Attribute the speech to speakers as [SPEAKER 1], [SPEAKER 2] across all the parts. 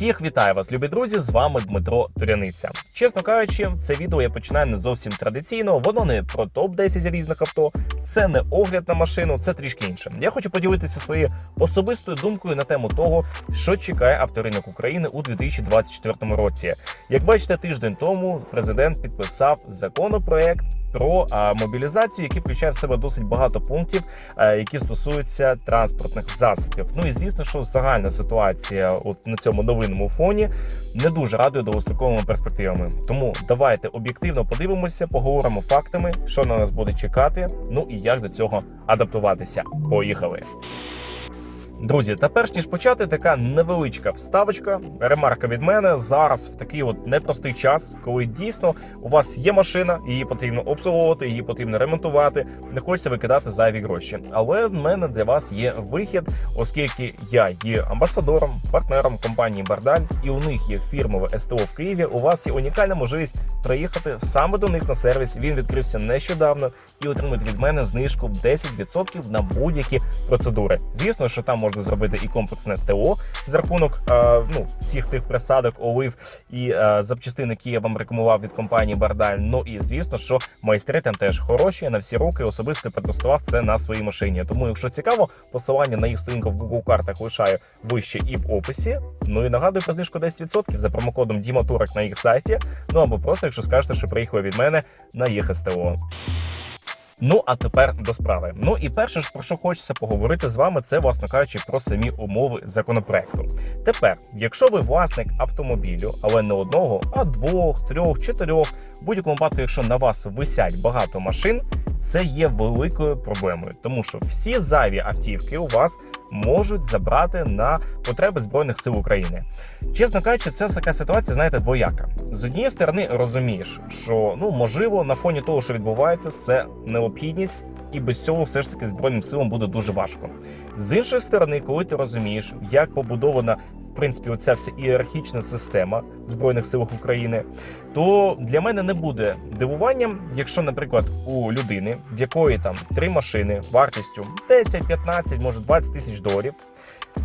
[SPEAKER 1] Всіх вітаю вас, любі друзі! З вами Дмитро Туряниця. Чесно кажучи, це відео я починаю не зовсім традиційно. Воно не про топ 10 різних авто, це не огляд на машину, це трішки інше. Я хочу поділитися своєю особистою думкою на тему того, що чекає авторинок України у 2024 році. Як бачите, тиждень тому президент підписав законопроект про мобілізацію, який включає в себе досить багато пунктів, які стосуються транспортних засобів. Ну і звісно, що загальна ситуація от на цьому новинному фоні не дуже радує довгостроковими перспективами. Тому давайте об'єктивно подивимося, поговоримо фактами, що на нас буде чекати, ну і як до цього адаптуватися. Поїхали. Друзі, та перш ніж почати, така невеличка вставочка, ремарка від мене зараз в такий от непростий час, коли дійсно у вас є машина, її потрібно обслуговувати, її потрібно ремонтувати. Не хочеться викидати зайві гроші. Але в мене для вас є вихід, оскільки я є амбасадором, партнером компанії Бардаль, і у них є фірмове СТО в Києві. У вас є унікальна можливість приїхати саме до них на сервіс. Він відкрився нещодавно і отримати від мене знижку в 10% на будь-які процедури. Звісно, що там можна зробити і комплексне ТО за рахунок е, ну всіх тих присадок, олив і е, запчастин, які я вам рекомендував від компанії Бардаль. Ну і звісно, що майстри там теж хороші на всі руки. Особисто протестував це на своїй машині. Тому, якщо цікаво, посилання на їх сторінку в Google картах лишаю вище і в описі. Ну і нагадую про знижку 10% за промокодом Діматурок на їх сайті. Ну або просто, якщо скажете, що приїхали від мене на їх СТО. Ну а тепер до справи. Ну і перше про що хочеться поговорити з вами, це власне кажучи про самі умови законопроекту. Тепер, якщо ви власник автомобілю, але не одного, а двох, трьох, чотирьох, в будь-якому випадку, якщо на вас висять багато машин, це є великою проблемою, тому що всі зайві автівки у вас можуть забрати на потреби збройних сил України. Чесно кажучи, це така ситуація, знаєте, двояка. З однієї сторони розумієш, що ну можливо на фоні того, що відбувається, це необхідність. І без цього все ж таки збройним силам буде дуже важко. З іншої сторони, коли ти розумієш, як побудована в принципі оця вся ієрархічна система збройних силах України, то для мене не буде дивуванням, якщо, наприклад, у людини, в якої там три машини вартістю 10, 15, може 20 тисяч доларів.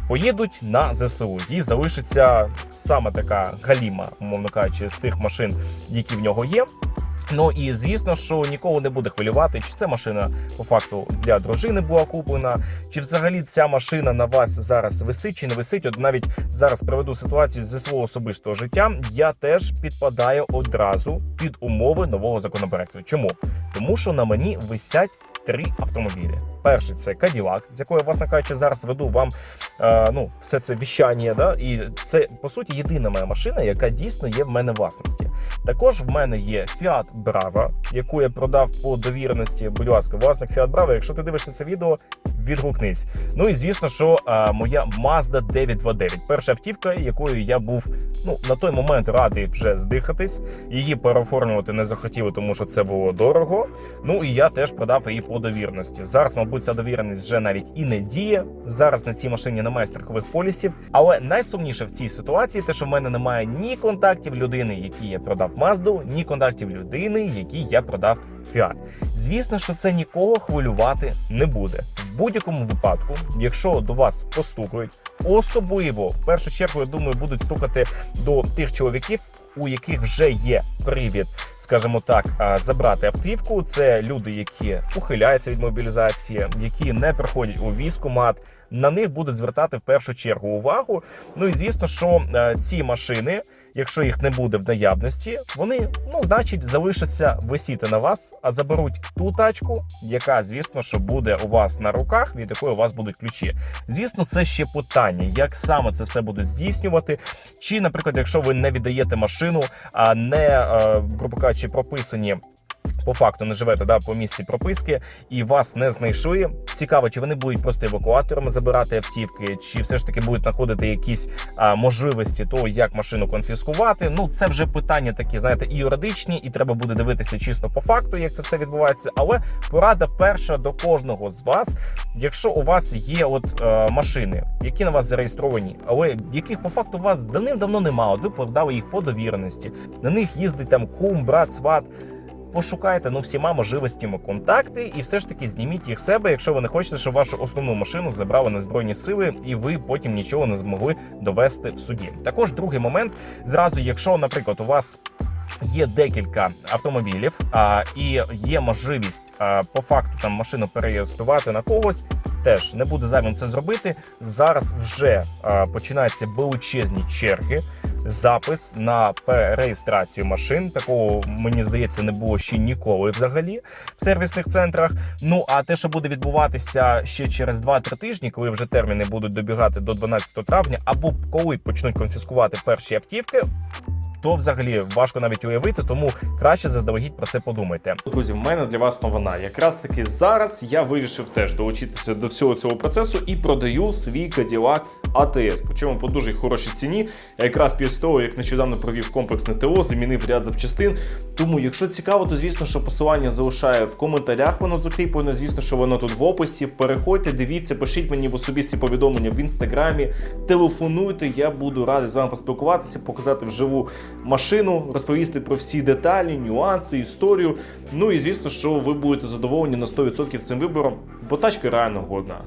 [SPEAKER 1] Поїдуть на ЗСУ. Їй залишиться саме така галіма, умовно кажучи, з тих машин, які в нього є. Ну і звісно, що нікого не буде хвилювати, чи це машина по факту для дружини була куплена, чи взагалі ця машина на вас зараз висить чи не висить. От навіть зараз приведу ситуацію зі свого особистого життя. Я теж підпадаю одразу під умови нового законопроекту. Чому? Тому що на мені висять три автомобілі. Перший це Cadillac, з якою, власне кажучи, зараз веду вам е, ну, все це віщання. Да? І це по суті єдина моя машина, яка дійсно є в мене власності. Також в мене є Fiat Brava, яку я продав по довіреності. Будь ласка, власник Fiat Brava, якщо ти дивишся це відео, відгукнись. Ну і звісно, що а, моя Mazda 929, перша автівка, якою я був ну на той момент радий вже здихатись. Її переоформлювати не захотіли, тому що це було дорого. Ну і я теж продав її по довіреності. Зараз, мабуть, ця довіреність вже навіть і не діє. Зараз на цій машині немає страхових полісів. Але найсумніше в цій ситуації, те, що в мене немає ні контактів людини, які я продав Мазду, ні контактів людини, які я продав Fiat. Звісно, що це нікого хвилювати не буде. В будь-якому випадку, якщо до вас постукають, особливо в першу чергу, я думаю, будуть стукати до тих чоловіків, у яких вже є привід, скажімо так, забрати автівку. Це люди, які ухиляються від мобілізації, які не приходять у військкомат. На них будуть звертати в першу чергу увагу. Ну і звісно, що ці машини, якщо їх не буде в наявності, вони ну значить залишаться висіти на вас, а заберуть ту тачку, яка, звісно, що буде у вас на руках, від якої у вас будуть ключі. Звісно, це ще питання, як саме це все буде здійснювати. Чи, наприклад, якщо ви не віддаєте машину, а не е, грубо кажучи, прописані. По факту не живете да, по місці прописки і вас не знайшли. Цікаво, чи вони будуть просто евакуаторами забирати автівки, чи все ж таки будуть знаходити якісь а, можливості того, як машину конфіскувати. Ну це вже питання такі, знаєте, і юридичні, і треба буде дивитися чисто по факту, як це все відбувається. Але порада перша до кожного з вас, якщо у вас є от е, машини, які на вас зареєстровані, але яких по факту у вас давним-давно немає. От ви продали їх по довіреності. На них їздить там кум, брат, сват пошукайте ну всіма можливостями контакти, і все ж таки зніміть їх себе, якщо ви не хочете, щоб вашу основну машину забрали на збройні сили, і ви потім нічого не змогли довести в суді. Також другий момент зразу, якщо, наприклад, у вас Є декілька автомобілів, а, і є можливість а, по факту там машину перереєструвати на когось. Теж не буде зайвим це зробити. Зараз вже а, починаються величезні черги. Запис на перереєстрацію машин. Такого мені здається не було ще ніколи взагалі в сервісних центрах. Ну а те, що буде відбуватися ще через 2-3 тижні, коли вже терміни будуть добігати до 12 травня, або коли почнуть конфіскувати перші автівки, то взагалі важко навіть уявити, тому краще заздалегідь про це подумайте. Друзі, в мене для вас новина. Якраз таки зараз я вирішив теж долучитися до всього цього процесу і продаю свій Cadillac ATS. Причому по дуже хорошій ціні. Якраз після того, як нещодавно провів комплексне ТО, замінив ряд запчастин. Тому, якщо цікаво, то звісно, що посилання залишаю в коментарях. Воно закріплене. Звісно, що воно тут в описі. Переходьте, дивіться, пишіть мені в особисті повідомлення в інстаграмі, телефонуйте. Я буду радий з вами поспілкуватися, показати вживу машину, розповісти про всі деталі, нюанси, історію. Ну і звісно, що ви будете задоволені на 100% цим вибором, бо тачка реально годна.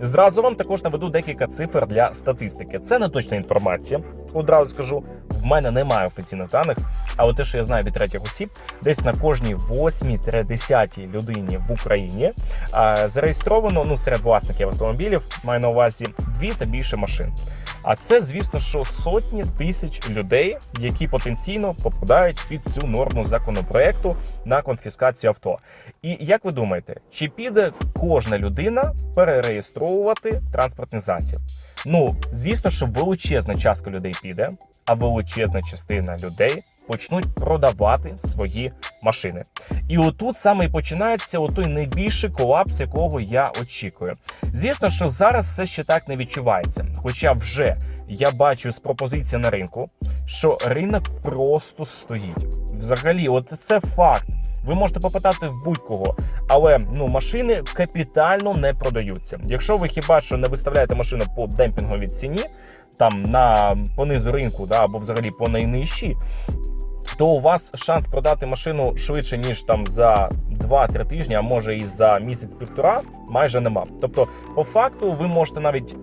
[SPEAKER 1] Зразу вам також наведу декілька цифр для статистики. Це не точна інформація. Одразу скажу, в мене немає офіційних даних, але те, що я знаю від третіх осіб, десь на кожній 8-10 людині в Україні зареєстровано ну серед власників автомобілів, маю на увазі дві та більше машин. А це, звісно, що сотні тисяч людей, які потенційно попадають під цю норму законопроекту на конфіскацію авто. І як ви думаєте, чи піде кожна людина перереєстровувати транспортний засіб? Ну, звісно, що величезна частка людей піде, а величезна частина людей почнуть продавати свої машини. І отут саме і починається отой найбільший колапс, якого я очікую. Звісно, що зараз все ще так не відчувається. Хоча вже я бачу з пропозиції на ринку, що ринок просто стоїть. Взагалі, от це факт. Ви можете попитати в будь-кого, але ну машини капітально не продаються. Якщо ви хіба що не виставляєте машину по демпінговій ціні, там на понизу ринку, да, або взагалі по найнижчій, то у вас шанс продати машину швидше ніж там за 2-3 тижні, а може і за місяць-півтора, майже нема. Тобто, по факту, ви можете навіть.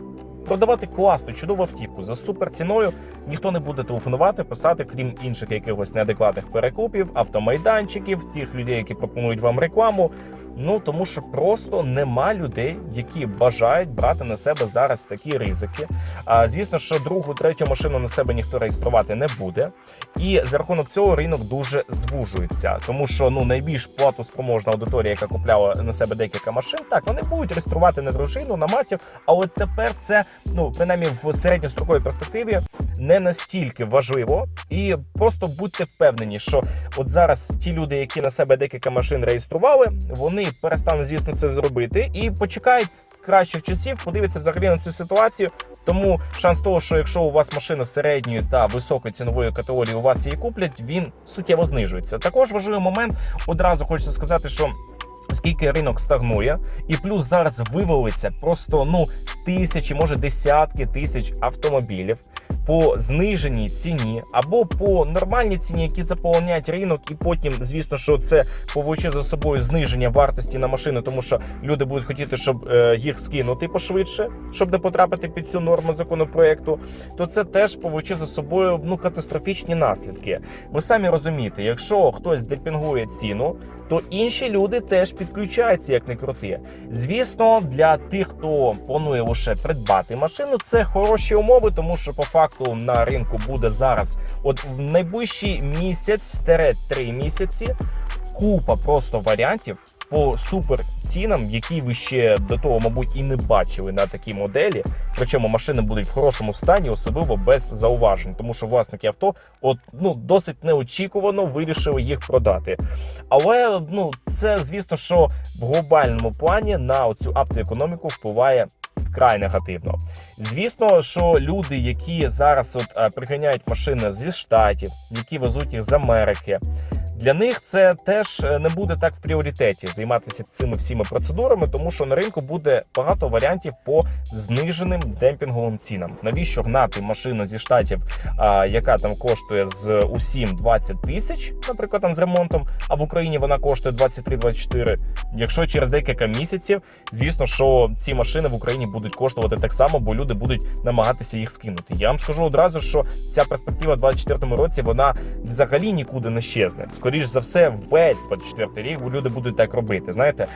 [SPEAKER 1] Продавати класну, чудову автівку за супер ціною ніхто не буде телефонувати, писати, крім інших якихось неадекватних перекупів, автомайданчиків, тих людей, які пропонують вам рекламу. Ну тому що просто нема людей, які бажають брати на себе зараз такі ризики. А звісно, що другу, третю машину на себе ніхто реєструвати не буде. І за рахунок цього ринок дуже звужується, тому що ну найбільш платоспроможна аудиторія, яка купляла на себе декілька машин, так вони будуть реєструвати не дружину, на матір. Але тепер це ну принаймні в середньостроковій перспективі не настільки важливо, і просто будьте впевнені, що от зараз ті люди, які на себе декілька машин реєстрували, вони перестануть, звісно, це зробити і почекають кращих часів, подивиться взагалі на цю ситуацію. Тому шанс того, що якщо у вас машина середньої та високої цінової категорії, у вас її куплять, він суттєво знижується. Також важливий момент одразу хочеться сказати, що. Оскільки ринок стагнує, і плюс зараз вивалиться просто ну тисячі, може десятки тисяч автомобілів по зниженій ціні або по нормальній ціні, які заполонять ринок, і потім, звісно, що це повлече за собою зниження вартості на машини, тому що люди будуть хотіти, щоб е, їх скинути пошвидше, щоб не потрапити під цю норму законопроекту. То це теж повлече за собою ну катастрофічні наслідки. Ви самі розумієте, якщо хтось демпінгує ціну, то інші люди теж підключаються як не крути. Звісно, для тих, хто планує лише придбати машину, це хороші умови, тому що по факту на ринку буде зараз, от в найближчий місяць-три місяці, купа просто варіантів. По супер цінам, які ви ще до того, мабуть, і не бачили на такій моделі. Причому машини будуть в хорошому стані, особливо без зауважень, тому що власники авто, от ну досить неочікувано вирішили їх продати. Але ну це звісно, що в глобальному плані на цю автоекономіку впливає вкрай негативно. Звісно, що люди, які зараз от е, приганяють машини зі штатів, які везуть їх з Америки. Для них це теж е, не буде так в пріоритеті займатися цими всіми процедурами, тому що на ринку буде багато варіантів по зниженим демпінговим цінам. Навіщо гнати машину зі штатів, яка там коштує з усім 20 тисяч, наприклад, там з ремонтом, а в Україні вона коштує 23-24, Якщо через декілька місяців, звісно, що ці машини в Україні будуть коштувати так само, бо люди будуть намагатися їх скинути. Я вам скажу одразу, що ця перспектива в 2024 році вона взагалі нікуди не щезне. Скоріш за все, весь 24 рік люди будуть так робити. Знаєте,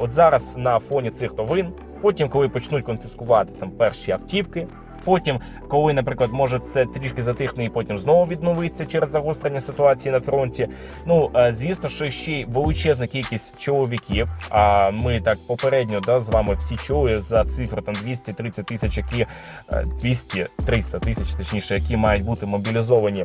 [SPEAKER 1] от зараз на фоні цих новин, потім, коли почнуть конфіскувати там перші автівки. Потім, коли, наприклад, може це трішки затихне і потім знову відновиться через загострення ситуації на фронті. Ну е, звісно, що ще й величезна кількість чоловіків. А ми так попередньо да, з вами всі чули за цифру там 230 тисяч, які 200-300 тисяч, точніше, які мають бути мобілізовані.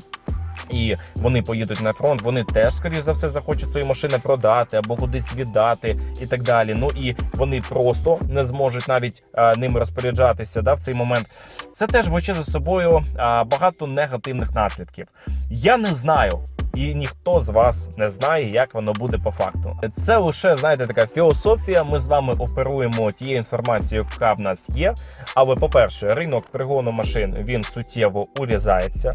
[SPEAKER 1] І вони поїдуть на фронт. Вони теж, скоріш за все, захочуть свої машини продати або кудись віддати і так далі. Ну і вони просто не зможуть навіть а, ними розпоряджатися да, в цей момент. Це теж влече за собою а, багато негативних наслідків. Я не знаю. І ніхто з вас не знає, як воно буде по факту. Це лише знаєте така філософія. Ми з вами оперуємо тією інформацією, яка в нас є. Але, по-перше, ринок пригону машин він суттєво урізається.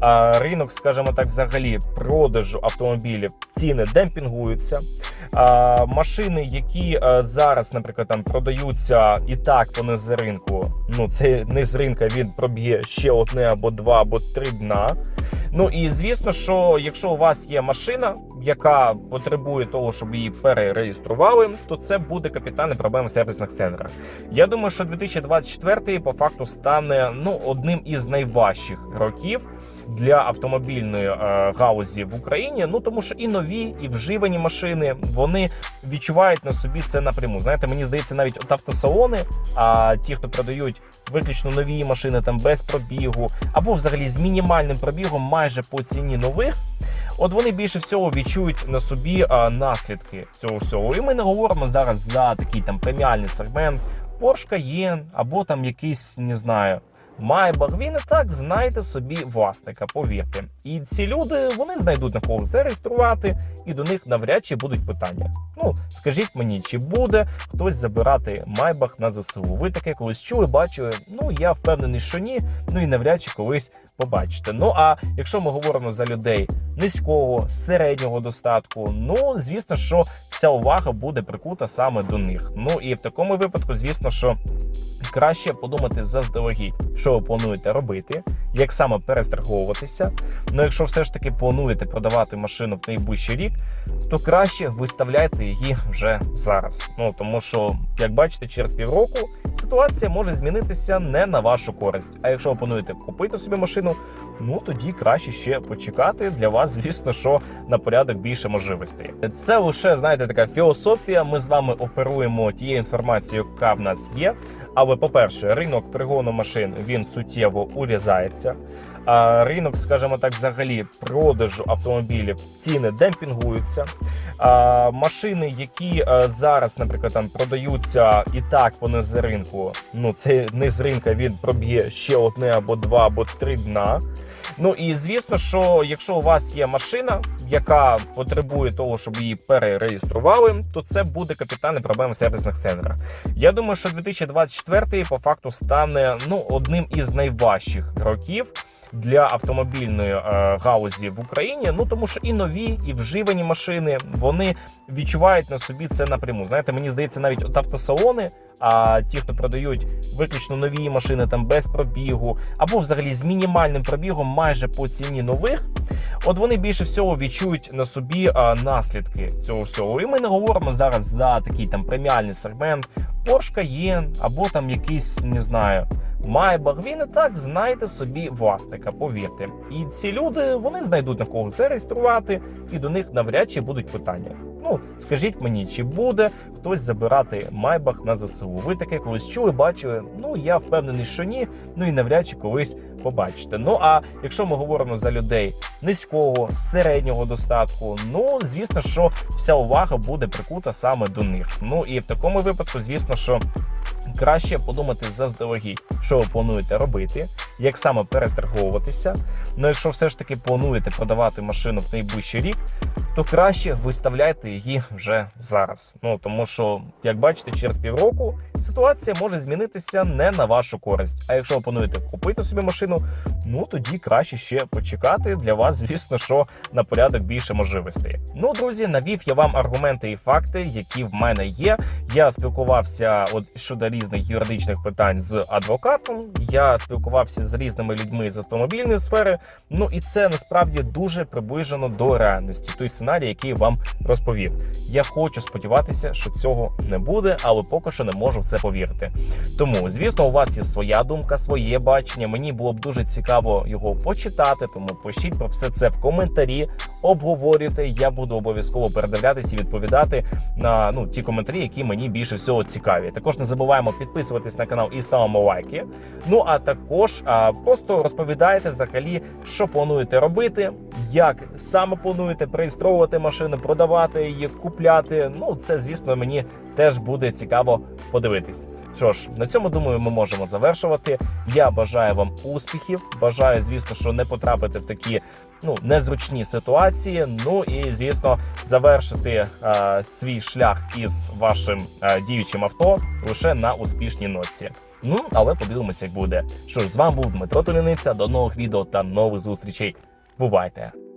[SPEAKER 1] А ринок, скажімо так, взагалі продажу автомобілів ціни демпінгуються. А, машини, які а, зараз, наприклад, там продаються і так вони з ринку. Ну це не з ринка, він проб'є ще одне або два, або три дна. Ну і звісно, що якщо у вас є машина, яка потребує того, щоб її перереєстрували, то це буде капітальна проблема в сервісних центрах. Я думаю, що 2024 по факту стане ну одним із найважчих років. Для автомобільної е, галузі в Україні, ну тому що і нові, і вживані машини вони відчувають на собі це напряму. Знаєте, мені здається, навіть от автосалони, а ті, хто продають виключно нові машини там без пробігу, або взагалі з мінімальним пробігом, майже по ціні нових. От вони більше всього відчують на собі а, наслідки цього всього. І ми не говоримо зараз за такий там преміальний сегмент Porsche Cayenne або там якийсь, не знаю. Майбах, він і так знайде собі власника, повірте. І ці люди вони знайдуть на кого зареєструвати, і до них навряд чи будуть питання. Ну скажіть мені, чи буде хтось забирати Майбах на ЗСУ? Ви таке колись чули, бачили? Ну я впевнений, що ні. Ну і навряд чи колись побачите. Ну а якщо ми говоримо за людей низького, середнього достатку, ну звісно, що вся увага буде прикута саме до них. Ну і в такому випадку, звісно, що краще подумати заздалегідь, що ви плануєте робити, як саме перестраховуватися. Ну, якщо все ж таки плануєте продавати машину в найближчий рік, то краще виставляйте її вже зараз. Ну тому що, як бачите, через півроку ситуація може змінитися не на вашу користь. А якщо ви плануєте купити собі машину, ну тоді краще ще почекати. Для вас, звісно, що на порядок більше можливостей. Це лише знаєте така філософія. Ми з вами оперуємо тією інформацією, яка в нас є. Але, по-перше, ринок пригону машин він суттєво урізається. А ринок, скажімо так, взагалі продажу автомобілів ціни демпінгуються. А машини, які зараз, наприклад, там продаються і так вони з ринку. Ну це не з ринка, він проб'є ще одне або два, або три дна. Ну і звісно, що якщо у вас є машина, яка потребує того, щоб її перереєстрували, то це буде капітальна проблема в сервісних центрах. Я думаю, що 2024 по факту стане ну одним із найважчих років. Для автомобільної е, галузі в Україні, ну тому що і нові, і вживані машини вони відчувають на собі це напряму. Знаєте, мені здається, навіть от автосалони, а ті, хто продають виключно нові машини там без пробігу, або взагалі з мінімальним пробігом, майже по ціні нових. От вони більше всього відчують на собі а, наслідки цього всього. І ми не говоримо зараз за такий там преміальний сегмент Porsche Cayenne або там якийсь, не знаю. Майбах, він і так знайде собі власника, повірте. І ці люди вони знайдуть на кого зареєструвати, і до них навряд чи будуть питання. Ну скажіть мені, чи буде хтось забирати Майбах на ЗСУ? Ви таке колись чули, бачили? Ну я впевнений, що ні. Ну і навряд чи колись побачите. Ну а якщо ми говоримо за людей низького, середнього достатку, ну звісно, що вся увага буде прикута саме до них. Ну і в такому випадку, звісно, що краще подумати заздалегідь, що ви плануєте робити, як саме перестраховуватися. Ну, якщо все ж таки плануєте продавати машину в найближчий рік, то краще виставляйте її вже зараз. Ну тому що, як бачите, через півроку ситуація може змінитися не на вашу користь. А якщо ви плануєте купити собі машину, ну тоді краще ще почекати. Для вас, звісно, що на порядок більше можливостей. Ну, друзі, навів я вам аргументи і факти, які в мене є. Я спілкувався от щодо різних юридичних питань з адвокатом. Я спілкувався з різними людьми з автомобільної сфери. Ну і це насправді дуже приближено до реальності. Той сценарій, який вам розповів. Я хочу сподіватися, що цього не буде, але поки що не можу в це повірити. Тому, звісно, у вас є своя думка, своє бачення. Мені було б дуже цікаво його почитати. Тому пишіть про все це в коментарі, обговорюйте. Я буду обов'язково передивлятися і відповідати на ну ті коментарі, які мені більше всього цікаві. Також не забуваємо підписуватись на канал і ставимо лайки. Ну а також а, просто розповідайте взагалі, що плануєте робити, як саме плануєте реєстровувати машину, продавати її, купляти. Ну це звісно мені теж буде цікаво подивитись. Що ж, на цьому думаю, ми можемо завершувати. Я бажаю вам успіхів. Бажаю, звісно, що не потрапити в такі ну незручні ситуації. Ну і звісно, завершити е, свій шлях із вашим е, діючим авто лише на успішній ноці. Ну але подивимося, як буде. Що ж, з вами був Дмитро Толіниця. До нових відео та нових зустрічей. Бувайте!